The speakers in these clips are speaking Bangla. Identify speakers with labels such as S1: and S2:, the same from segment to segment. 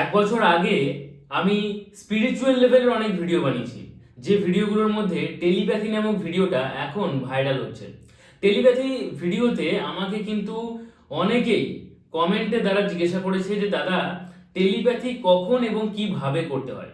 S1: এক বছর আগে আমি স্পিরিচুয়াল লেভেলের অনেক ভিডিও বানিয়েছি। যে ভিডিওগুলোর মধ্যে টেলিপ্যাথি নামক ভিডিওটা এখন ভাইরাল হচ্ছে। টেলিপ্যাথি ভিডিওতে আমাকে কিন্তু অনেকেই কমেন্টে দ্বারা জিজ্ঞাসা করেছে যে, দাদা টেলিপ্যাথি কখন এবং কীভাবে করতে হয়?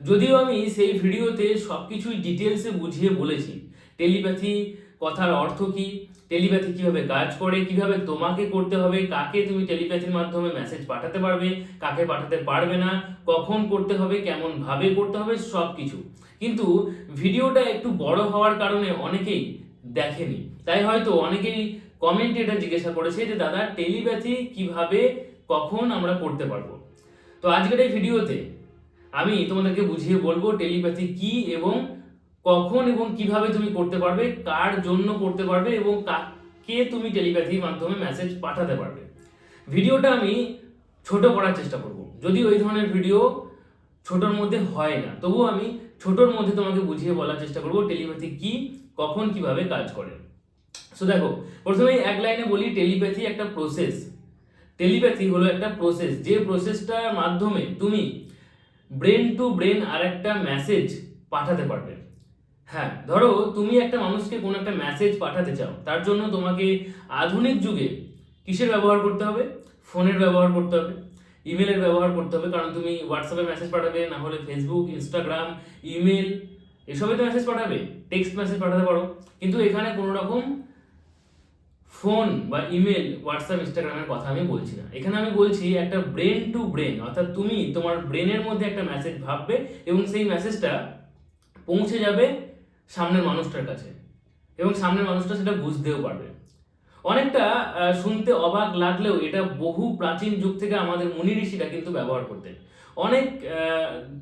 S1: যদিও আমি সেই ভিডিওতে সব কিছুই ডিটেলসে বুঝিয়ে বলেছি। টেলিপ্যাথি কথার অর্থ কি? টেলিপ্যাথি কীভাবে কাজ করে? কীভাবে তোমাকে করতে হবে? কাকে তুমি টেলিপ্যাথির মাধ্যমে মেসেজ পাঠাতে পারবে? কাকে পাঠাতে পারবে না? কখন করতে হবে? কেমন ভাবে করতে হবে? সব কিছু কিন্তু ভিডিওটা একটু বড় হওয়ার কারণে অনেকেই দেখেনি। তাই হয়তো অনেকেই কমেন্টে এটা জিজ্ঞাসা করেছে যে, দাদা টেলিপ্যাথি কীভাবে, কখন আমরা করতে পারব? তো আজকের এই ভিডিওতে আমি তোমাদেরকে বুঝিয়ে বলব টেলিপ্যাথি কি এবং কখন এবং কীভাবে তুমি করতে পারবে, কার জন্য করতে পারবে এবং কাকে তুমি টেলিপ্যাথির মাধ্যমে মেসেজ পাঠাতে পারবে। ভিডিওটা আমি ছোট করার চেষ্টা করব। যদি ওই ধরনের ভিডিও ছোটর মধ্যে হয় না, তবুও আমি ছোটর মধ্যে তোমাকে বুঝিয়ে বলার চেষ্টা করব টেলিপ্যাথি কি, কখন কীভাবে কাজ করে। সো দেখো, প্রথমে এক লাইনে বলি টেলিপ্যাথি একটা প্রসেস টেলিপ্যাথি হলো একটা প্রসেস যে প্রসেসটার মাধ্যমে তুমি ব্রেন টু ব্রেন আর একটা মেসেজ পাঠাতে পারবে। হ্যাঁ ধরো তুমি একটা মানুষকে কোনো একটা মেসেজ পাঠাতে চাও, তার জন্য তোমাকে আধুনিক যুগে কিসের ব্যবহার করতে হবে? ফোনের ব্যবহার করতে হবে ইমেলের ব্যবহার করতে হবে, কারণ তুমি হোয়াটসঅ্যাপে মেসেজ পাঠাবে, না হলে ফেসবুক ইনস্টাগ্রাম ইমেল এসবে তো মেসেজ পাঠাবে টেক্সট মেসেজ পাঠাতে পারো, কিন্তু এখানে কোনো রকম ফোন বা ইমেল হোয়াটসঅ্যাপ ইনস্টাগ্রামের কথা আমি বলছি না। এখানে আমি বলছি একটা ব্রেন টু ব্রেন অর্থাৎ তুমি তোমার ব্রেনের মধ্যে একটা মেসেজ ভাববে এবং সেই মেসেজটা পৌঁছে যাবে সামনের মানুষটার কাছে। এবং সামনের মানুষটা সেটা বুঝতেও পারবে। অনেকটা শুনতে অবাক লাগলেও এটা বহু প্রাচীন যুগ থেকে আমাদের মুনি ঋষিরা কিন্তু ব্যবহার করতেন। অনেক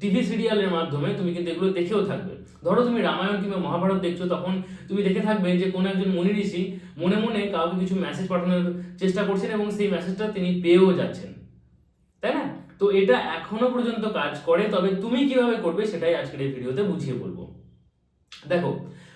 S1: টিভি সিরিয়ালের মাধ্যমে তুমি কিন্তু এগুলো দেখেও থাকবে। ধরো তুমি রামায়ণ কিংবা মহাভারত দেখছ, তখন তুমি দেখে থাকবে যে কোনো একজন মুনি ঋষি মনে মনে কাউকে কিছু মেসেজ পাঠানোর চেষ্টা করছেন এবং সেই মেসেজটা তিনি পেয়েও যাচ্ছেন। তাই না? তো এটা এখনও পর্যন্ত কাজ করে, তবে তুমি কীভাবে করবে সেটাই আজকের এই ভিডিওতে বুঝিয়ে বলব। দেখো,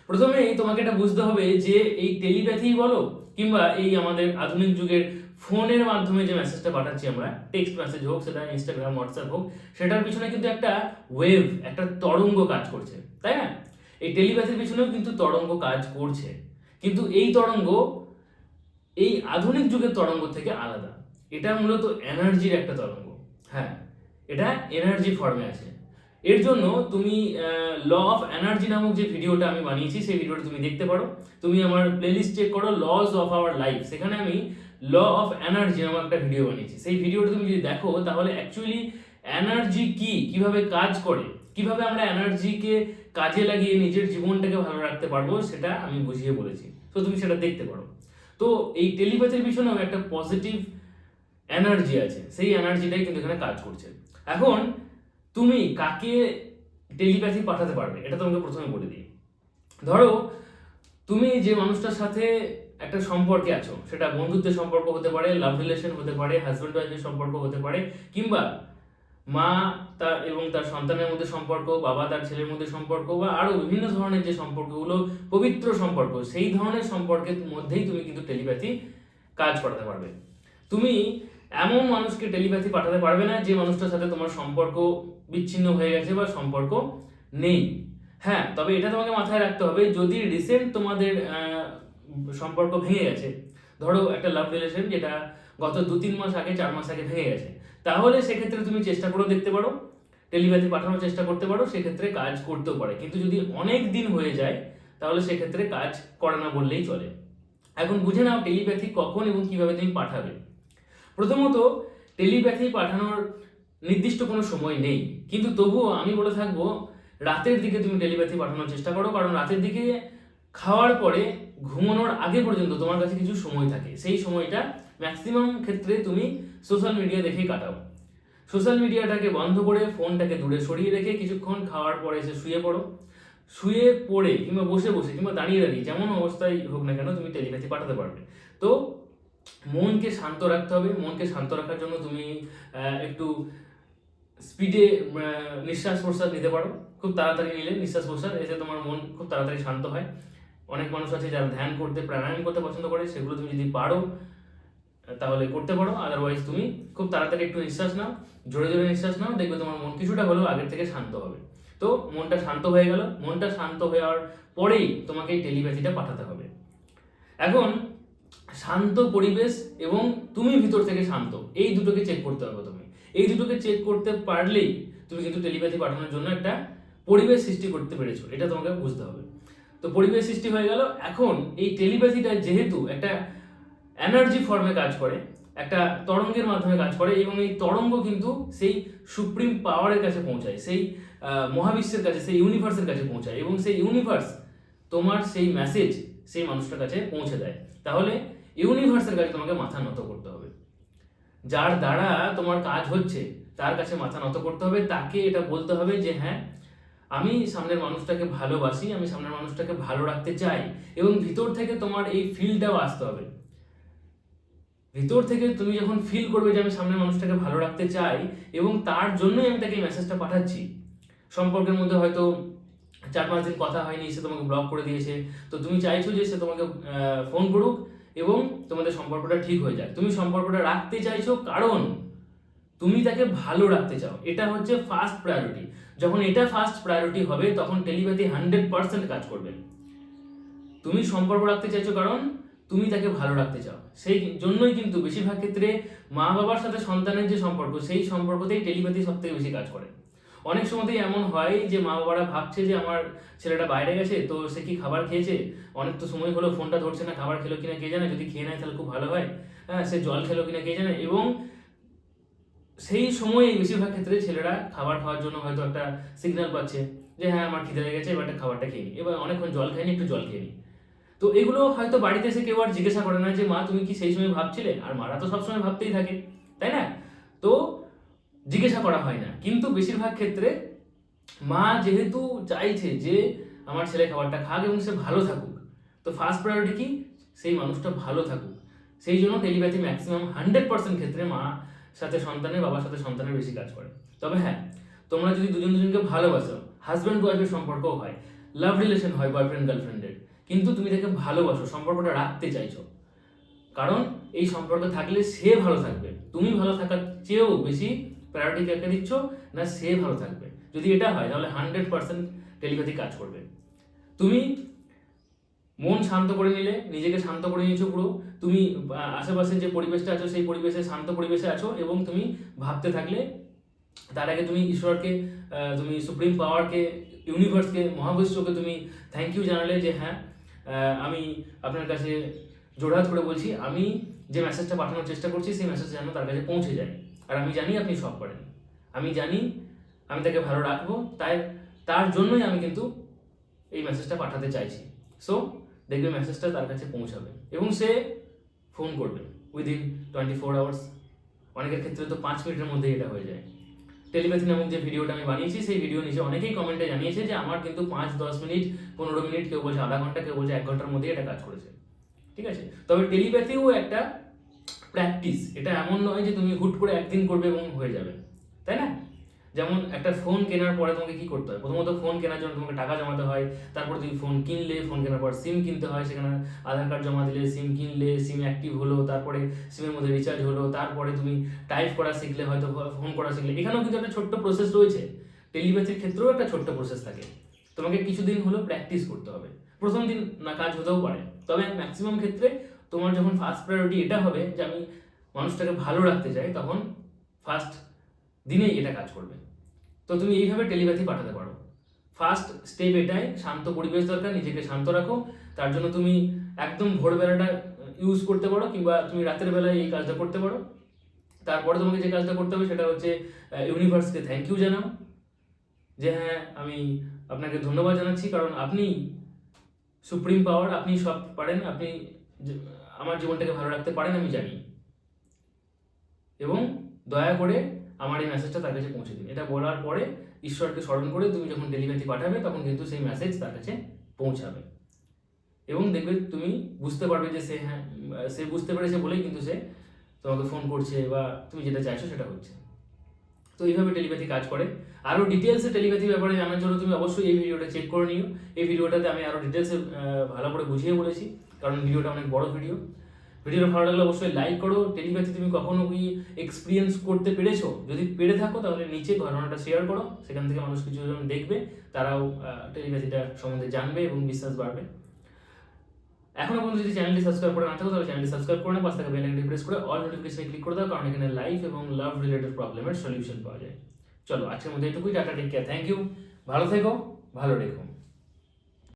S1: প্রথমেই তোমাকে এটা বুঝতে হবে যে এই টেলিপ্যাথি বলো কিংবা এই আমাদের আধুনিক যুগের ফোনের মাধ্যমে যে মেসেজটা পাঠাচ্ছি আমরা টেক্সট মেসেজ হোক, সেটা ইনস্টাগ্রাম হোয়াটসঅ্যাপ হোক, সেটার পিছনে কিন্তু একটা ওয়েভ একটা তরঙ্গ কাজ করছে, তাই না? এই টেলিপ্যাথির পিছনেও কিন্তু তরঙ্গ কাজ করছে, কিন্তু এই তরঙ্গ এই আধুনিক যুগের তরঙ্গ থেকে আলাদা। এটা মূলত এনার্জির একটা তরঙ্গ হ্যাঁ এটা এনার্জি ফর্মে আছে। এর জন্য তুমি ল অফ এনার্জি নামক যে ভিডিওটা আমি বানিয়েছি, সেই ভিডিওটা তুমি দেখতে পারো। তুমি আমার প্লেলিস্ট চেক করো লস অফ আওয়ার লাইফ সেখানে আমি ল অফ এনার্জি নামক একটা ভিডিও বানিয়েছি। সেই ভিডিওটা তুমি যদি দেখো, তাহলে অ্যাকচুয়ালি এনার্জি কি? কীভাবে কাজ করে? কীভাবে আমরা এনার্জিকে কাজে লাগিয়ে নিজের জীবনটাকে ভালো রাখতে পারব, সেটা আমি বুঝিয়ে বলেছি। তো তুমি সেটা দেখতে পারো। তো এই টেলিপ্যাথির পিছনেও একটা পজিটিভ এনার্জি আছে। সেই এনার্জিটাই কিন্তু এখানে কাজ করছে। এখন তুমি কাকে টেলিপ্যাথি পাঠাতে পারবে? এটা তোমাকে প্রথমে বলে দিই। ধরো, তুমি যে মানুষটার সাথে একটা সম্পর্কে আছো, সেটা বন্ধুত্বের সম্পর্ক হতে পারে লাভ রিলেশন হতে পারে হাজব্যান্ড ওয়াইফের সম্পর্ক হতে পারে, কিংবা মা তার এবং তার সন্তানের মধ্যে সম্পর্ক, বাবা তার ছেলের মধ্যে সম্পর্ক, বা আরও বিভিন্ন ধরনের যে সম্পর্কগুলো, পবিত্র সম্পর্ক, সেই ধরনের সম্পর্কের মধ্যেই তুমি কিন্তু টেলিপ্যাথি কাজ করাতে পারবে। তুমি এমন মানুষকে টেলিপ্যাথি পাঠাতে পারবে না যে মানুষটার সাথে তোমার সম্পর্ক বিচ্ছিন্ন হয়ে গেছে বা সম্পর্ক নেই। হ্যাঁ তবে এটা তোমাকে মাথায় রাখতে হবে, যদি রিসেন্ট তোমাদের সম্পর্ক ভেঙে গেছে, ধরো একটা লাভ রিলেশন যেটা গত দু তিন মাস আগে, চার মাস আগে ভেঙে গেছে, তাহলে সেক্ষেত্রে তুমি চেষ্টা করে দেখতে পারো টেলিপ্যাথি পাঠানোর চেষ্টা করতে পারো, সেক্ষেত্রে কাজ করতেও পারে। কিন্তু যদি অনেক দিন হয়ে যায়, তাহলে সেক্ষেত্রে কাজ করে না বললেই চলে। এখন বুঝে নাও টেলিপ্যাথি কখন এবং কীভাবে তুমি পাঠাবে। প্রথমত টেলিপ্যাথি পাঠানোর নির্দিষ্ট কোনো সময় নেই। কিন্তু তবুও আমি বলে থাকব, রাতের দিকে তুমি টেলিপ্যাথি পাঠানোর চেষ্টা করো, কারণ রাতের দিকে খাওয়ার পরে ঘুমানোর আগে পর্যন্ত তোমার কাছে কিছু সময় থাকে। সেই সময়টা ম্যাক্সিমাম ক্ষেত্রে তুমি সোশ্যাল মিডিয়া দেখেই কাটাও। সোশ্যাল মিডিয়াটাকে বন্ধ করে ফোনটাকে দূরে সরিয়ে রেখে কিছুক্ষণ খাওয়ার পরে এসে শুয়ে পড়ো। শুয়ে পড়ে কিংবা বসে বসে কিংবা দাঁড়িয়ে দাঁড়িয়ে যেমন অবস্থায় হোক না কেন তুমি টেলিপ্যাথি পাঠাতে পারবে। তো মনকে শান্ত রাখতে হবে। মনকে শান্ত রাখার জন্য তুমি একটু স্পিডে নিঃশ্বাস প্রশ্বাস নিতে পারো। খুব তাড়াতাড়ি নিলে নিঃশ্বাস প্রশ্বাস, এতে তোমার মন খুব তাড়াতাড়ি শান্ত হয়। অনেক মানুষ আছে যারা ধ্যান করতে, প্রাণায়াম করতে পছন্দ করে, সেগুলো তুমি যদি পারো তাহলে করতে পারো। আদারওয়াইজ তুমি খুব তাড়াতাড়ি একটু নিঃশ্বাস নাও, জোরে জোরে নিঃশ্বাস নাও, দেখবে তোমার মন কিছুটা হলেও আগের থেকে শান্ত হবে। তো মনটা শান্ত হয়ে গেল। মনটা শান্ত যাওয়ার পরেই তোমাকে এই টেলিপ্যাথিটা পাঠাতে হবে। এখন শান্ত পরিবেশ এবং তুমি ভিতর থেকে শান্ত। এই দুটোকে চেক করতে হবে তুমি এই দুটোকে চেক করতে পারলেই তুমি কিন্তু টেলিপ্যাথি পাঠানোর জন্য একটা পরিবেশ সৃষ্টি করতে পেরেছ। এটা তোমাকে বুঝতে হবে। তো পরিবেশ সৃষ্টি হয়ে গেল। এখন এই টেলিপ্যাথিটা যেহেতু একটা এনার্জি ফর্মে কাজ করে, একটা তরঙ্গের মাধ্যমে কাজ করে এবং এই তরঙ্গ কিন্তু সেই সুপ্রিম পাওয়ারের কাছে পৌঁছায়, সেই মহাবিশ্বের কাছে, সেই ইউনিভার্সের কাছে পৌঁছায় এবং সেই ইউনিভার্স তোমার সেই মেসেজ সেই মানুষটার কাছে পৌঁছে দেয়। তাহলে ইউনিভার্সের কাছে তোমাকে মাথা নত করতে হবে। যার দ্বারা তোমার কাজ হচ্ছে, তার কাছে মাথা নত করতে হবে। তাকে এটা বলতে হবে যে হ্যাঁ আমি সামনের মানুষটাকে ভালোবাসি, আমি সামনের মানুষটাকে ভালো রাখতে চাই এবং ভিতর থেকে তোমার এই ফিলটাও আসতে হবে। ভিতর থেকে তুমি যখন ফিল করবে যে, আমি সামনের মানুষটাকে ভালো রাখতে চাই এবং তার জন্যই আমি তাকে মেসেজটা পাঠাচ্ছি, সম্পর্কের মধ্যে হয়তো চার পাঁচ দিন কথা হয়নি, সে তোমাকে ব্লক করে দিয়েছে। তো তুমি চাইছো যে সে তোমাকে ফোন করুক এবং তোমাদের সম্পর্কটা ঠিক হয়ে যায় তুমি সম্পর্কটা রাখতে চাইছো কারণ তুমি তাকে ভালো রাখতে চাও। এটা হচ্ছে ফার্স্ট প্রায়োরিটি যখন এটা ফার্স্ট প্রায়োরিটি হবে, তখন টেলিপ্যাথি হান্ড্রেড পার্সেন্ট কাজ করবে। তুমি সম্পর্ক রাখতে চাইছো কারণ তুমি তাকে ভালো রাখতে চাও। সেই জন্যই কিন্তু বেশিরভাগ ক্ষেত্রে মা বাবার সাথে সন্তানের যে সম্পর্ক, সেই সম্পর্কতেই টেলিপ্যাথি সব থেকে বেশি কাজ করে। অনেক সময়তেই এমন হয় যে মা বাবারা ভাবছে যে আমার ছেলেটা বাইরে গেছে, তো সে কি খাবার খেয়েছে? অনেক তো সময় হলো ফোনটা ধরছে না, খাবার খেলো কিনা কে জানে? যদি খেয়ে নেয় তাহলে খুব ভালো হয়। হ্যাঁ সে জল খেলো কিনা কে জানে? এবং সেই সময়ে বেশিরভাগ ক্ষেত্রে ছেলেরা খাবার খাওয়ার জন্য হয়তো একটা সিগন্যাল পাচ্ছে যে হ্যাঁ আমার খিদে লেগে গেছে, এবার একটা খাবারটা খেয়ে এবার অনেকক্ষণ জল খাইনি একটু জল খেয়ে নি। তো এগুলো হয়তো বাড়িতে এসে কেউ আর জিজ্ঞাসা করে না যে, মা, তুমি কি সেই সময় ভাবছিলে? আর মারা তো সবসময় ভাবতেই থাকে, তাই না? তো জিজ্ঞাসা করা হয় না। কিন্তু বেশিরভাগ ক্ষেত্রে মা যেহেতু চাইছে যে আমার ছেলে খাবারটা খাক এবং সে ভালো থাকুক, তো ফার্স্ট প্রায়োরিটি কি? সেই মানুষটা ভালো থাকুক। সেই জন্য টেলিপ্যাথি ম্যাক্সিমাম হান্ড্রেড পার্সেন্ট ক্ষেত্রে মা সাথে সন্তানের, বাবার সাথে সন্তানের বেশি কাজ করে। তবে হ্যাঁ তোমরা যদি দুজন দুজনকে ভালোবাসো হাজব্যান্ড ওয়াইফের সম্পর্কও হয় লাভ রিলেশন হয় বয়ফ্রেন্ড গার্লফ্রেন্ডের কিন্তু তুমি তাকে ভালোবাসো, সম্পর্কটা রাখতে চাইছো। কারণ এই সম্পর্ক থাকলে সে ভালো থাকবে। তুমি ভালো থাকার চেয়েও বেশি প্রায়োরিটি কাকে দিচ্ছ, না সে ভালো থাকবে। যদি এটা হয়, তাহলে হান্ড্রেড পার্সেন্ট টেলিপ্যাথি কাজ করবে। তুমি মন শান্ত করে নিলে, নিজেকে শান্ত করে নিয়েছো পুরো। তুমি আশেপাশে যে পরিবেশটা আছো, সেই পরিবেশে, শান্ত পরিবেশে আছো এবং তুমি ভাবতে থাকলে, তার আগে তুমি ঈশ্বরকে তুমি সুপ্রিম পাওয়ারকে ইউনিভার্সকে মহাবিশ্বকে তুমি থ্যাংক ইউ জানালে যে হ্যাঁ আমি আপনার কাছে জোড়হাত করে বলছি, আমি যে মেসেজটা পাঠানোর চেষ্টা করছি, সেই মেসেজ যেন তার কাছে পৌঁছে যায়। আর আমি জানি আপনি সব পারেন আমি জানি আমি তাকে ভালো রাখব, তাই তার জন্যই আমি কিন্তু এই মেসেজটা পাঠাতে চাইছি। সো দেখবে মেসেজটা তার কাছে পৌঁছাবে এবং সে ফোন করবে উইদিন টোয়েন্টি ফোর আওয়ার্স অনেকের ক্ষেত্রে তো পাঁচ মিনিটের মধ্যেই এটা হয়ে যায়। টেলিপ্যাথি নামক যে ভিডিওটা আমি বানিয়েছি, সেই ভিডিও নিচে অনেকেই কমেন্টে জানিয়েছে যে আমার কিন্তু পাঁচ, দশ মিনিট, পনেরো মিনিট, কেউ বলছে আধা ঘণ্টা, কেউ বলছে এক ঘণ্টার মধ্যেই এটা কাজ করেছে। ঠিক আছে? তবে টেলিপ্যাথিও একটা প্র্যাকটিস এটা এমন নয় যে তুমি হুট করে একদিন করবে এবং হয়ে যাবে। তাই না? যেমন একটা ফোন কেনার পরে তোমাকে কি করতে হয়? প্রথমত ফোন কেনার জন্য তোমাকে টাকা জমাতে হয়। তারপর তুমি ফোন কিনলে ফোন কেনার পর সিম কিনতে হয়। সেখানে আধার কার্ড জমা দিলে সিম কিনলে সিম অ্যাক্টিভ হলো। তারপরে সিমের মধ্যে রিচার্জ হলো। তারপরে তুমি টাইপ করা শিখলে, হয়তো ফোন করা শিখলে। এখানেও কিন্তু একটা ছোট্ট প্রসেস রয়েছে। টেলিপ্যাথির ক্ষেত্রেও একটা ছোট্ট প্রসেস থাকে। তোমাকে কিছুদিন হলো প্র্যাকটিস করতে হবে। প্রথম দিন না, কাজ হতেও পারে। তবে ম্যাক্সিমাম ক্ষেত্রে তোমার যখন ফার্স্ট প্রায়োরিটি এটা হবে যে আমি মানুষটাকে ভালো রাখতে চাই, তখন ফার্স্ট দিনেই এটা কাজ করবে। তো তুমি এইভাবে টেলিপ্যাথি পাঠাতে পারো। ফার্স্ট স্টেপ এটাই, শান্ত পরিবেশ দরকার, নিজেকে শান্ত রাখো। তার জন্য তুমি একদম ভোরবেলাটা ইউজ করতে পারো, কিংবা তুমি রাতের বেলায় এই কাজটা করতে পারো। তারপরে তোমাকে যে কাজটা করতে হবে সেটা হচ্ছে ইউনিভার্সকে থ্যাংক ইউ জানাও। যে হ্যাঁ আমি আপনাকে ধন্যবাদ জানাচ্ছি, কারণ আপনি সুপ্রিম পাওয়ার আপনি সব পারেন, আপনি আমার জীবনটাকে ভালো রাখতে পারেন আমি জানি। এবং দয়া করে আমার এই মেসেজটা তার কাছে পৌঁছে দিন। এটা বলার পরে ঈশ্বরকে স্মরণ করে তুমি যখন ডেলিভারি পাঠাবে, তখন কিন্তু সেই মেসেজ তার কাছে পৌঁছাবে। এবং দেখবে তুমি বুঝতে পারবে যে সে হ্যাঁ সে বুঝতে পেরেছে বলেই কিন্তু সে তোমাকে ফোন করছে বা তুমি যেটা চাইছো সেটা হচ্ছে। তো এইভাবে টেলিপ্যাথি কাজ করে। আরও ডিটেলসে টেলিপ্যাথি ব্যাপারে জানার জন্য তুমি অবশ্যই এই ভিডিওটা চেক করে নিও। এই ভিডিওটাতে আমি আরও ডিটেলসে ভালো করে বুঝিয়ে বলেছি। কারণ ভিডিওটা অনেক বড় ভিডিও ভিডিওটা ভালো লাগলে অবশ্যই লাইক করো। টেলিপ্যাথি তুমি কখনো কি এক্সপিরিয়েন্স করতে পেরেছ? যদি পেরে থাকো, তাহলে নিচে ঘটনাটা শেয়ার করো। সেখান থেকে মানুষ কিছু জন দেখবে, তারাও টেলিপ্যাথিটা সম্বন্ধে জানবে এবং বিশ্বাস বাড়বে। এখনও পর্যন্ত যদি চ্যানেলটি সাবস্ক্রাইব করে না থাকো, তাহলে চ্যানেলটি সাবস্ক্রাইব করে না পাশে থাকা প্রেস করে অল নোটিফিকেশনে ক্লিক করে দাও, কারণ এখানে লাইফ এবং লাভ রিলেটেড প্রবলেমের সলিউশন পাওয়া যায়। চলো, আজকের মধ্যে এটুকুই। Tata take care thank you ভালো থেকো, ভালো রেখো।